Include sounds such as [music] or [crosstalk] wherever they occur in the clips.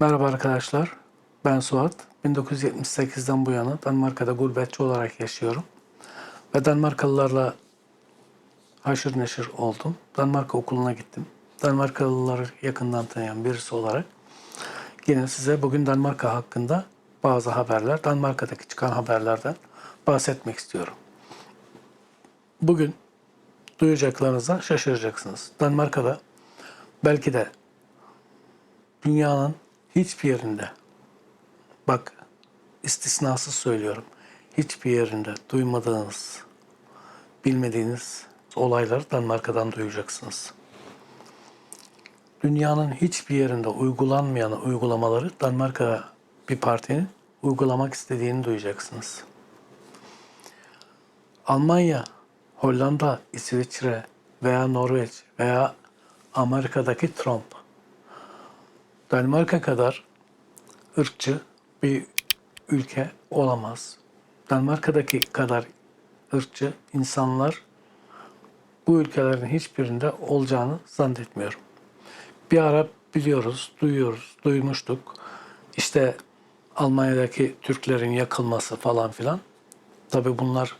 Merhaba arkadaşlar. Ben Suat. 1978'den bu yana Danimarka'da gurbetçi olarak yaşıyorum. Ve Danimarkalılarla haşır neşir oldum. Danimarka okuluna gittim. Danimarkalıları yakından tanıyan birisi olarak yine size bugün Danimarka hakkında bazı haberler, Danimarka'daki çıkan haberlerden bahsetmek istiyorum. Bugün duyacaklarınıza şaşıracaksınız. Danimarka'da belki de dünyanın hiçbir yerinde bak istisnasız söylüyorum hiçbir yerinde duymadığınız bilmediğiniz olayları Danimarka'dan duyacaksınız. Dünyanın hiçbir yerinde uygulanmayan uygulamaları Danimarka bir partinin uygulamak istediğini duyacaksınız. Almanya, Hollanda, İsviçre veya Norveç veya Amerika'daki Trump Danimarka kadar ırkçı bir ülke olamaz. Danimarka'daki kadar ırkçı insanlar bu ülkelerin hiçbirinde olacağını zannetmiyorum. Bir ara biliyoruz, duyuyoruz, duymuştuk. İşte Almanya'daki Türklerin yakılması falan filan. Tabii bunlar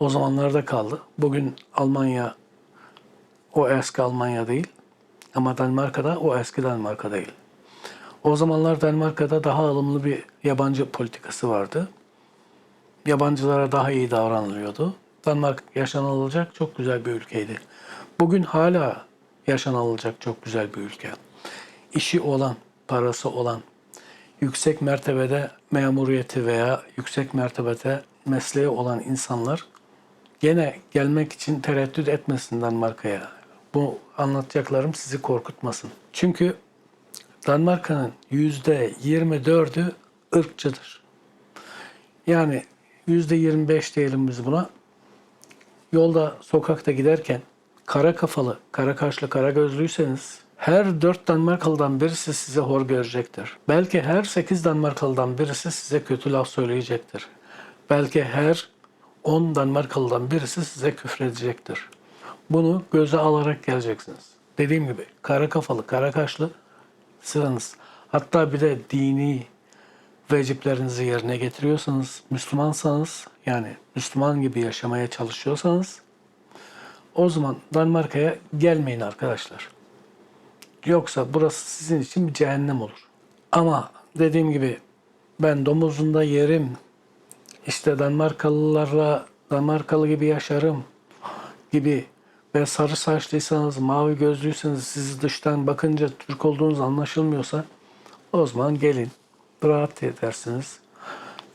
o zamanlarda kaldı. Bugün Almanya o eski Almanya değil. Ama Danimarka'da o eski Danimarka değil. O zamanlar Danimarka'da daha ılımlı bir yabancı politikası vardı. Yabancılara daha iyi davranılıyordu. Danimarka yaşanılacak çok güzel bir ülkeydi. Bugün hala yaşanılacak çok güzel bir ülke. İşi olan, parası olan, yüksek mertebede memuriyeti veya yüksek mertebede mesleği olan insanlar gene gelmek için tereddüt etmesin Danimarka'ya. Bu anlatacaklarım sizi korkutmasın. Çünkü Danimarka'nın yüzde 24'ü ırkçıdır. Yani yüzde 25 diyelim biz buna. Yolda, sokakta giderken kara kafalı, kara kaşlı, kara gözlüyseniz her dört Danimarkalı'dan birisi size hor görecektir. Belki her sekiz Danimarkalı'dan birisi size kötü laf söyleyecektir. Belki her 10 Danimarkalı'dan birisi size küfredecektir. Bunu göze alarak geleceksiniz. Dediğim gibi kara kafalı, kara kaşlı sıranız. Hatta bir de dini veciplerinizi yerine getiriyorsanız, Müslümansanız yani Müslüman gibi yaşamaya çalışıyorsanız o zaman Danimarka'ya gelmeyin arkadaşlar. Yoksa burası sizin için bir cehennem olur. Ama dediğim gibi ben domuzunda yerim, işte Danimarkalılarla Danimarkalı gibi yaşarım gibi ve sarı saçlıysanız, mavi gözlüyseniz sizi dıştan bakınca Türk olduğunuz anlaşılmıyorsa o zaman gelin. Rahat edersiniz.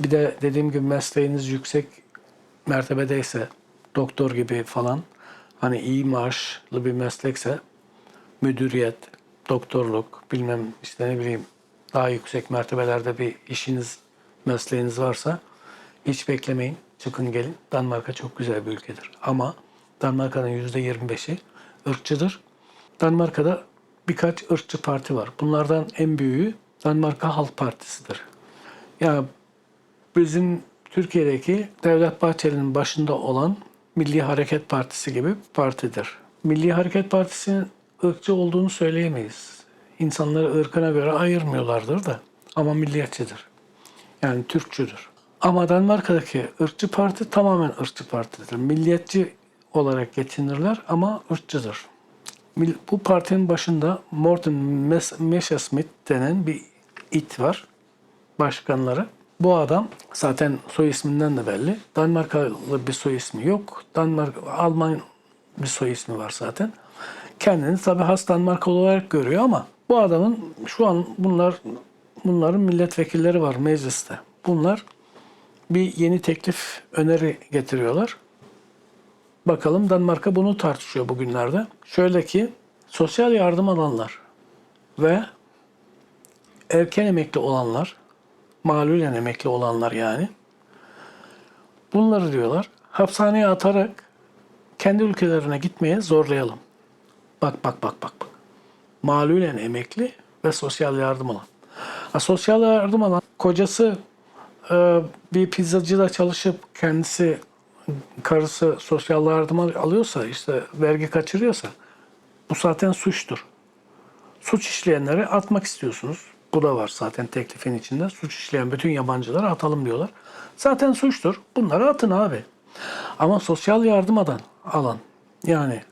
Bir de dediğim gibi mesleğiniz yüksek mertebedeyse doktor gibi falan hani iyi maaşlı bir meslekse müdüriyet, doktorluk, bilmem işte ne bileyim daha yüksek mertebelerde bir işiniz, mesleğiniz varsa hiç beklemeyin. Çıkın gelin. Danimarka çok güzel bir ülkedir. Ama Danimarka'nın %25'i ırkçıdır. Danimarka'da birkaç ırkçı parti var. Bunlardan en büyüğü Danimarka Halk Partisi'dir. Yani bizim Türkiye'deki Devlet Bahçeli'nin başında olan Milli Hareket Partisi gibi bir partidir. Milli Hareket Partisi'nin ırkçı olduğunu söyleyemeyiz. İnsanları ırkına göre ayırmıyorlardır da ama milliyetçidir. Yani Türkçüdür. Ama Danimarka'daki ırkçı parti tamamen ırkçı partidir. Milliyetçi olarak geçinirler ama ırkçıdır. Bu partinin başında Morten Mes- Messerschmidt denen bir it var. Başkanları. Bu adam zaten soy isminden de belli. Danimarkalı bir soy ismi yok. Danmark Alman bir soy ismi var zaten. Kendini tabii has Danimarkalı olarak görüyor ama bu adamın şu an bunlar bunların milletvekilleri var mecliste. Bunlar bir yeni teklif öneri getiriyorlar. Bakalım Danimarka bunu tartışıyor bugünlerde. Şöyle ki sosyal yardım alanlar ve erken emekli olanlar, malulen emekli olanlar yani. Bunları diyorlar hapishaneye atarak kendi ülkelerine gitmeye zorlayalım. Bak bak bak bak. bak. Malulen emekli ve sosyal yardım alan. Ha, sosyal yardım alan kocası e, bir pizzacıda çalışıp kendisi karısı sosyal yardım al- alıyorsa işte vergi kaçırıyorsa bu zaten suçtur. Suç işleyenleri atmak istiyorsunuz. Bu da var zaten teklifin içinde. Suç işleyen bütün yabancıları atalım diyorlar. Zaten suçtur. Bunları atın abi. Ama sosyal yardım alan, yani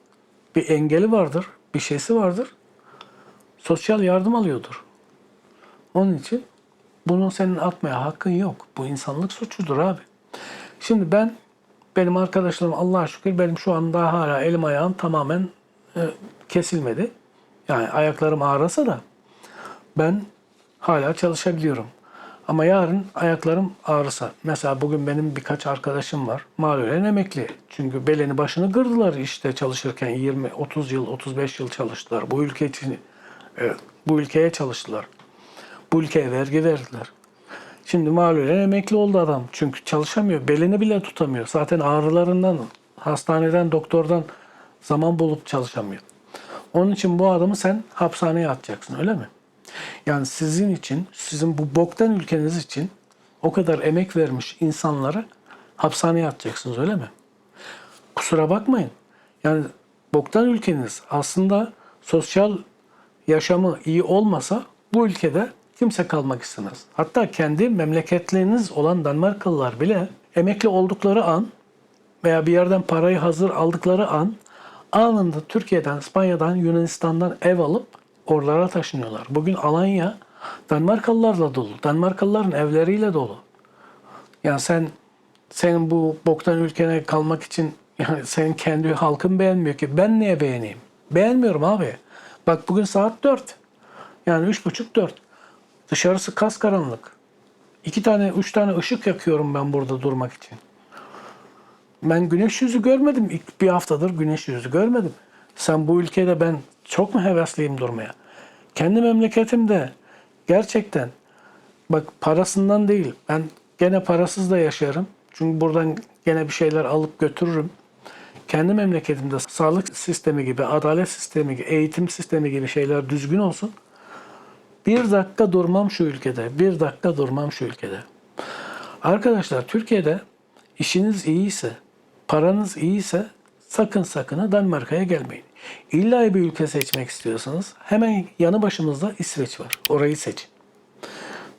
bir engeli vardır, bir şeysi vardır. Sosyal yardım alıyordur. Onun için bunu senin atmaya hakkın yok. Bu insanlık suçudur abi. Şimdi ben benim arkadaşlarım Allah'a şükür benim şu an daha hala elim ayağım tamamen e, kesilmedi. Yani ayaklarım ağrasa da ben hala çalışabiliyorum. Ama yarın ayaklarım ağrısa, mesela bugün benim birkaç arkadaşım var, malulen emekli. Çünkü belini başını kırdılar işte çalışırken 20, 30 yıl, 35 yıl çalıştılar. Bu ülke için, e, bu ülkeye çalıştılar. Bu ülkeye vergi verdiler. Şimdi malulen emekli oldu adam. Çünkü çalışamıyor. Belini bile tutamıyor. Zaten ağrılarından, hastaneden, doktordan zaman bulup çalışamıyor. Onun için bu adamı sen hapishaneye atacaksın öyle mi? Yani sizin için, sizin bu boktan ülkeniz için o kadar emek vermiş insanları hapishaneye atacaksınız öyle mi? Kusura bakmayın. Yani boktan ülkeniz aslında sosyal yaşamı iyi olmasa bu ülkede kimse kalmak istemez. Hatta kendi memleketleriniz olan Danimarkalılar bile emekli oldukları an veya bir yerden parayı hazır aldıkları an anında Türkiye'den, İspanya'dan, Yunanistan'dan ev alıp oralara taşınıyorlar. Bugün Alanya Danimarkalılarla dolu. Danimarkalıların evleriyle dolu. Yani sen senin bu boktan ülkene kalmak için yani senin kendi halkın beğenmiyor ki. Ben niye beğeneyim? Beğenmiyorum abi. Bak bugün saat 4. Yani üç buçuk dört. Dışarısı kas karanlık. İki tane, üç tane ışık yakıyorum ben burada durmak için. Ben güneş yüzü görmedim. İlk bir haftadır güneş yüzü görmedim. Sen bu ülkede ben çok mu hevesliyim durmaya? Kendi memleketimde gerçekten bak parasından değil. Ben gene parasız da yaşarım. Çünkü buradan gene bir şeyler alıp götürürüm. Kendi memleketimde sağlık sistemi gibi, adalet sistemi gibi, eğitim sistemi gibi şeyler düzgün olsun. Bir dakika durmam şu ülkede. Bir dakika durmam şu ülkede. Arkadaşlar Türkiye'de işiniz iyiyse, paranız iyiyse sakın sakın ha Danimarka'ya gelmeyin. İlla bir ülke seçmek istiyorsanız hemen yanı başımızda İsveç var. Orayı seçin.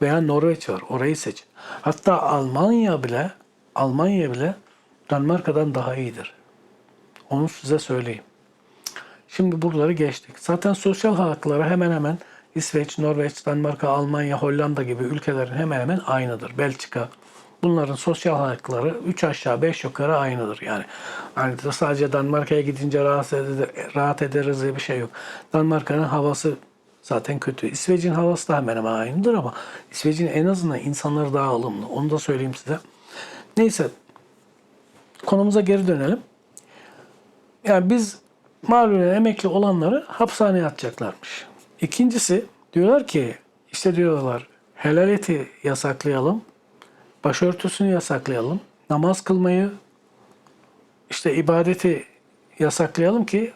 Veya Norveç var. Orayı seçin. Hatta Almanya bile Almanya bile Danimarka'dan daha iyidir. Onu size söyleyeyim. Şimdi buraları geçtik. Zaten sosyal hakları hemen hemen İsveç, Norveç, Danimarka, Almanya, Hollanda gibi ülkelerin hemen hemen aynıdır. Belçika. Bunların sosyal hakları 3 aşağı 5 yukarı aynıdır yani. Yani de sadece Danimarka'ya gidince rahat, eder, rahat ederiz diye bir şey yok. Danimarka'nın havası zaten kötü. İsveç'in havası da hemen hemen aynıdır ama İsveç'in en azından insanları daha ılımlı. Onu da söyleyeyim size. Neyse konumuza geri dönelim. Yani biz malulen emekli olanları hapishaneye atacaklarmış. İkincisi diyorlar ki işte diyorlar helal eti yasaklayalım, başörtüsünü yasaklayalım, namaz kılmayı işte ibadeti yasaklayalım ki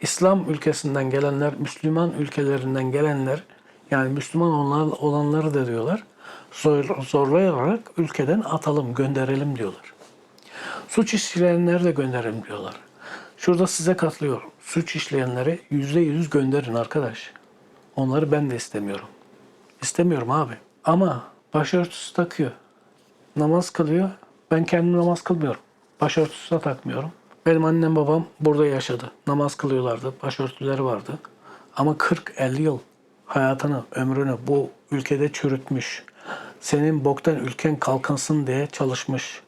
İslam ülkesinden gelenler, Müslüman ülkelerinden gelenler yani Müslüman olanlar, olanları da diyorlar zor, zorlayarak ülkeden atalım, gönderelim diyorlar. Suç işleyenleri de gönderelim diyorlar. Şurada size katılıyorum. Suç işleyenleri yüzde yüz gönderin arkadaş. Onları ben de istemiyorum. İstemiyorum abi. Ama başörtüsü takıyor. Namaz kılıyor. Ben kendim namaz kılmıyorum. Başörtüsü de takmıyorum. Benim annem babam burada yaşadı. Namaz kılıyorlardı. Başörtüleri vardı. Ama 40-50 yıl hayatını, ömrünü bu ülkede çürütmüş. Senin boktan ülken kalkınsın diye çalışmış.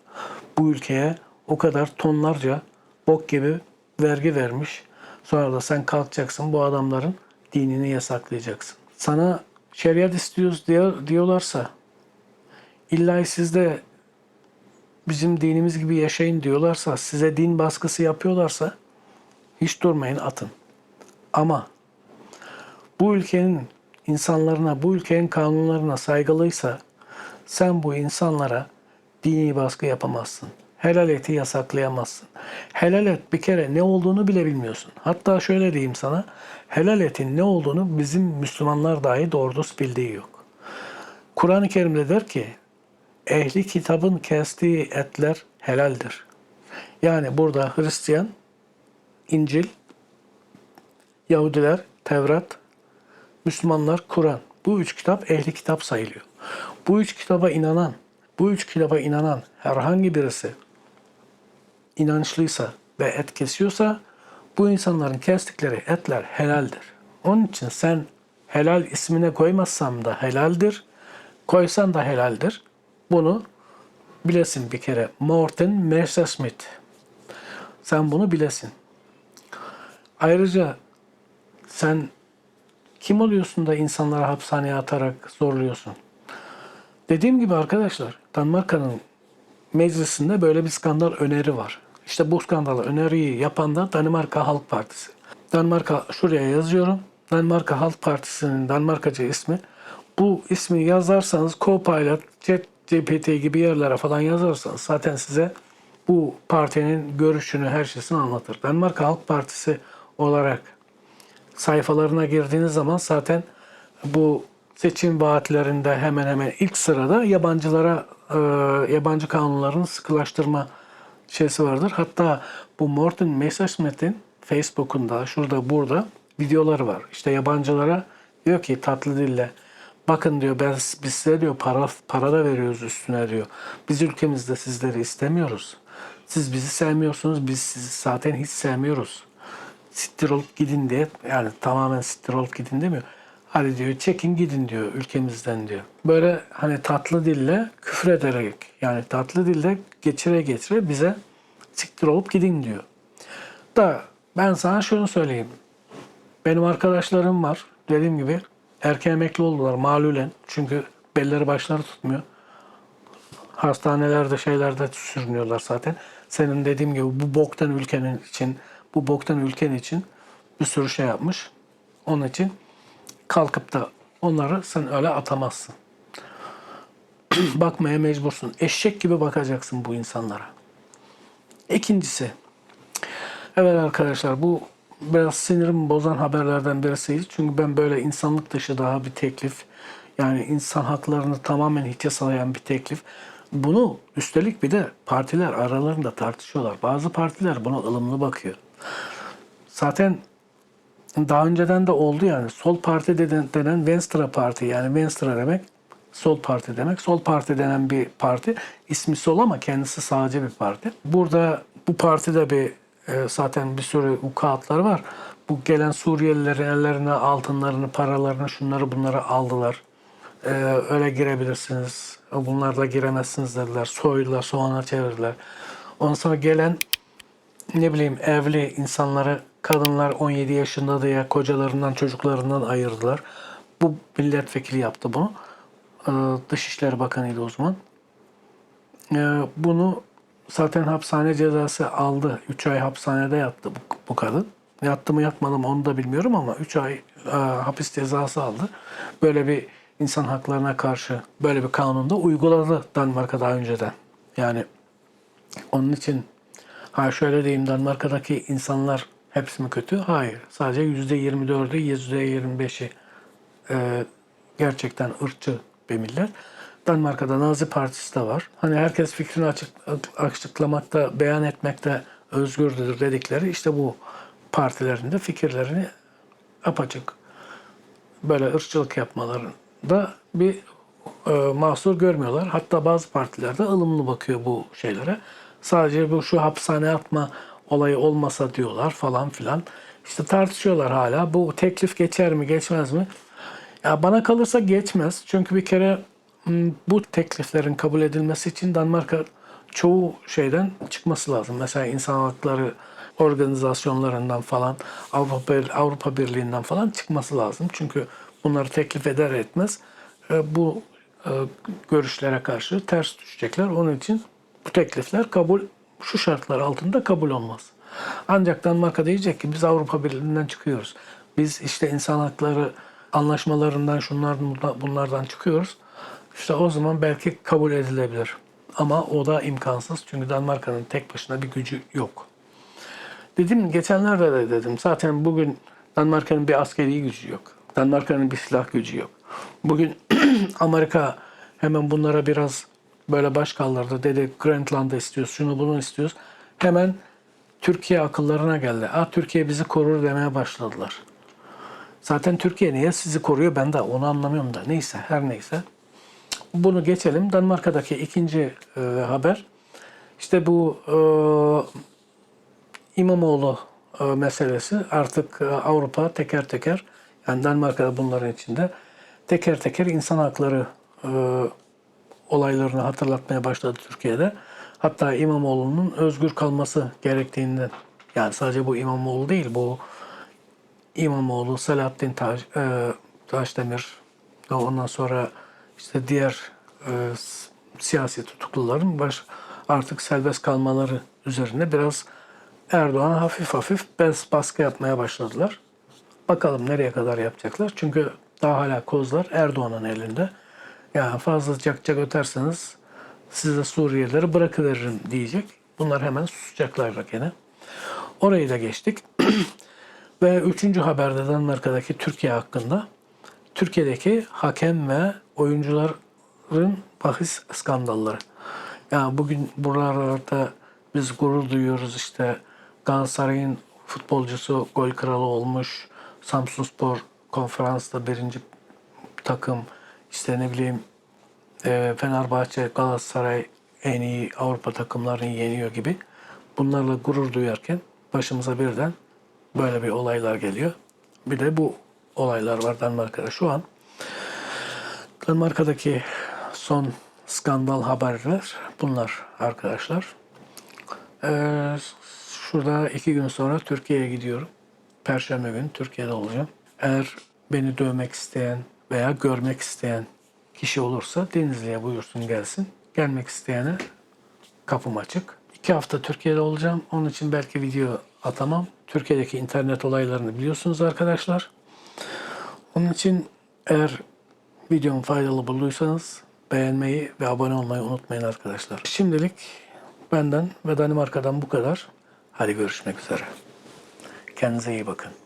Bu ülkeye o kadar tonlarca bok gibi vergi vermiş. Sonra da sen kalkacaksın bu adamların dinini yasaklayacaksın. Sana şeriat istiyoruz diyor, diyorlarsa illa siz de bizim dinimiz gibi yaşayın diyorlarsa, size din baskısı yapıyorlarsa hiç durmayın atın. Ama bu ülkenin insanlarına, bu ülkenin kanunlarına saygılıysa sen bu insanlara dini baskı yapamazsın. Helal eti yasaklayamazsın. Helal et bir kere ne olduğunu bile bilmiyorsun. Hatta şöyle diyeyim sana. Helal etin ne olduğunu bizim Müslümanlar dahi doğru bildiği yok. Kur'an-ı Kerim'de der ki ehli kitabın kestiği etler helaldir. Yani burada Hristiyan, İncil, Yahudiler, Tevrat, Müslümanlar Kur'an. Bu üç kitap ehli kitap sayılıyor. Bu üç kitaba inanan, bu üç kitaba inanan herhangi birisi inançlıysa ve et kesiyorsa bu insanların kestikleri etler helaldir. Onun için sen helal ismine koymazsam da helaldir, koysan da helaldir. Bunu bilesin bir kere. Morten Messerschmitt. Sen bunu bilesin. Ayrıca sen kim oluyorsun da insanları hapishaneye atarak zorluyorsun? Dediğim gibi arkadaşlar, Danimarka'nın meclisinde böyle bir skandal öneri var. İşte bu skandalı öneriyi yapan da Danimarka Halk Partisi. Danimarka şuraya yazıyorum. Danimarka Halk Partisi'nin Danimarkaca ismi. Bu ismi yazarsanız Copilot, ChatGPT gibi yerlere falan yazarsanız zaten size bu partinin görüşünü, her şeyini anlatır. Danimarka Halk Partisi olarak sayfalarına girdiğiniz zaman zaten bu seçim vaatlerinde hemen hemen ilk sırada yabancılara e, yabancı kanunların sıkılaştırma şeysi vardır. Hatta bu Morten Messerschmitt'in Facebook'unda şurada burada videoları var. İşte yabancılara diyor ki tatlı dille bakın diyor ben biz size diyor para para da veriyoruz üstüne diyor. Biz ülkemizde sizleri istemiyoruz. Siz bizi sevmiyorsunuz. Biz sizi zaten hiç sevmiyoruz siktir olup gidin diye yani tamamen siktir olup gidin demiyor. Hadi diyor çekin gidin diyor ülkemizden diyor. Böyle hani tatlı dille küfür ederek yani tatlı dille geçire geçire bize siktir olup gidin diyor. Da ben sana şunu söyleyeyim. Benim arkadaşlarım var. Dediğim gibi erken emekli oldular malulen. Çünkü belleri başları tutmuyor. Hastanelerde şeylerde sürünüyorlar zaten. Senin dediğim gibi bu boktan ülkenin için bu boktan ülken için bir sürü şey yapmış. Onun için kalkıp da onları sen öyle atamazsın. [clears throat] Bakmaya mecbursun. Eşek gibi bakacaksın bu insanlara. İkincisi, evet arkadaşlar bu biraz sinirimi bozan haberlerden birisiydi. Çünkü ben böyle insanlık dışı daha bir teklif, yani insan haklarını tamamen hiçe salayan bir teklif. Bunu üstelik bir de partiler aralarında tartışıyorlar. Bazı partiler buna ılımlı bakıyor. Zaten daha önceden de oldu yani. Sol parti denen, denen Venstre Parti yani Venstre demek sol parti demek. Sol parti denen bir parti. ismi sol ama kendisi sağcı bir parti. Burada bu partide bir e, zaten bir sürü vukuatlar var. Bu gelen Suriyelilerin ellerine altınlarını, paralarını, şunları bunları aldılar. E, öyle girebilirsiniz. Bunlarla giremezsiniz dediler. Soydular, soğana çevirdiler. Ondan sonra gelen ne bileyim evli insanları kadınlar 17 yaşında diye kocalarından çocuklarından ayırdılar. Bu milletvekili yaptı bunu. Ee, Dışişleri Bakanıydı o zaman. Ee, bunu zaten hapishane cezası aldı. 3 ay hapishanede yattı bu, bu kadın. Yattı mı yatmadı mı onu da bilmiyorum ama 3 ay e, hapis cezası aldı. Böyle bir insan haklarına karşı böyle bir kanunda uyguladı Danimarka daha önceden. Yani onun için Ha şöyle diyeyim Danimarka'daki insanlar hepsi mi kötü? Hayır. Sadece %24'ü, %25'i e, gerçekten ırkçı bir millet. Danimarka'da Nazi Partisi de var. Hani herkes fikrini açık, açıklamakta, beyan etmekte özgürdür dedikleri işte bu partilerin de fikirlerini apaçık böyle ırkçılık yapmalarında bir e, mahsur görmüyorlar. Hatta bazı partilerde ılımlı bakıyor bu şeylere. Sadece bu şu hapishane atma olayı olmasa diyorlar falan filan. İşte tartışıyorlar hala. Bu teklif geçer mi geçmez mi? Ya bana kalırsa geçmez. Çünkü bir kere bu tekliflerin kabul edilmesi için Danimarka çoğu şeyden çıkması lazım. Mesela insan hakları organizasyonlarından falan Avrupa, Avrupa Birliği'nden falan çıkması lazım. Çünkü bunları teklif eder etmez e, bu e, görüşlere karşı ters düşecekler. Onun için bu teklifler kabul şu şartlar altında kabul olmaz. Ancak Danimarka diyecek ki biz Avrupa Birliği'nden çıkıyoruz. Biz işte insan hakları anlaşmalarından şunlardan bunlardan çıkıyoruz. İşte o zaman belki kabul edilebilir. Ama o da imkansız. Çünkü Danimarka'nın tek başına bir gücü yok. Dedim geçenlerde de dedim. Zaten bugün Danimarka'nın bir askeri gücü yok. Danimarka'nın bir silah gücü yok. Bugün [clears throat] Amerika hemen bunlara biraz böyle baş kaldırdı. Dedi Greenland'ı istiyoruz, şunu bunu istiyoruz. Hemen Türkiye akıllarına geldi. Ah Türkiye bizi korur demeye başladılar. Zaten Türkiye niye sizi koruyor ben de onu anlamıyorum da. Neyse her neyse. Bunu geçelim. Danimarka'daki ikinci e, haber. İşte bu e, İmamoğlu e, meselesi artık e, Avrupa teker teker yani Danimarka'da bunların içinde teker teker insan hakları e, olaylarını hatırlatmaya başladı Türkiye'de. Hatta İmamoğlu'nun özgür kalması gerektiğinden yani sadece bu İmamoğlu değil bu İmamoğlu, Selahattin Taş, e, Taşdemir ve ondan sonra işte diğer e, siyasi tutukluların baş, artık serbest kalmaları üzerine biraz Erdoğan'a hafif hafif bas, baskı yapmaya başladılar. Bakalım nereye kadar yapacaklar. Çünkü daha hala kozlar Erdoğan'ın elinde. Yani fazla cak öterseniz size Suriyelileri bırakıveririm diyecek. Bunlar hemen susacaklar gene. Orayı da geçtik. [clears throat] Ve üçüncü haberde Danimarka'daki Türkiye hakkında Türkiye'deki hakem ve oyuncuların bahis skandalları. Yani bugün buralarda biz gurur duyuyoruz işte Galatasaray'ın futbolcusu gol kralı olmuş. Samsunspor konferansta birinci takım işte ne bileyim e, Fenerbahçe, Galatasaray en iyi Avrupa takımlarını yeniyor gibi. Bunlarla gurur duyarken başımıza birden böyle bir olaylar geliyor. Bir de bu olaylar var Danimarka'da şu an. Danimarka'daki son skandal haberler bunlar arkadaşlar. Ee, şurada iki gün sonra Türkiye'ye gidiyorum. Perşembe günü Türkiye'de olacağım. Eğer beni dövmek isteyen veya görmek isteyen kişi olursa Denizli'ye buyursun gelsin. Gelmek isteyene kapım açık. İki hafta Türkiye'de olacağım. Onun için belki video atamam. Türkiye'deki internet olaylarını biliyorsunuz arkadaşlar. Onun için eğer videomu faydalı bulduysanız beğenmeyi ve abone olmayı unutmayın arkadaşlar. Şimdilik benden ve Danimarka'dan bu kadar. Hadi görüşmek üzere. Kendinize iyi bakın.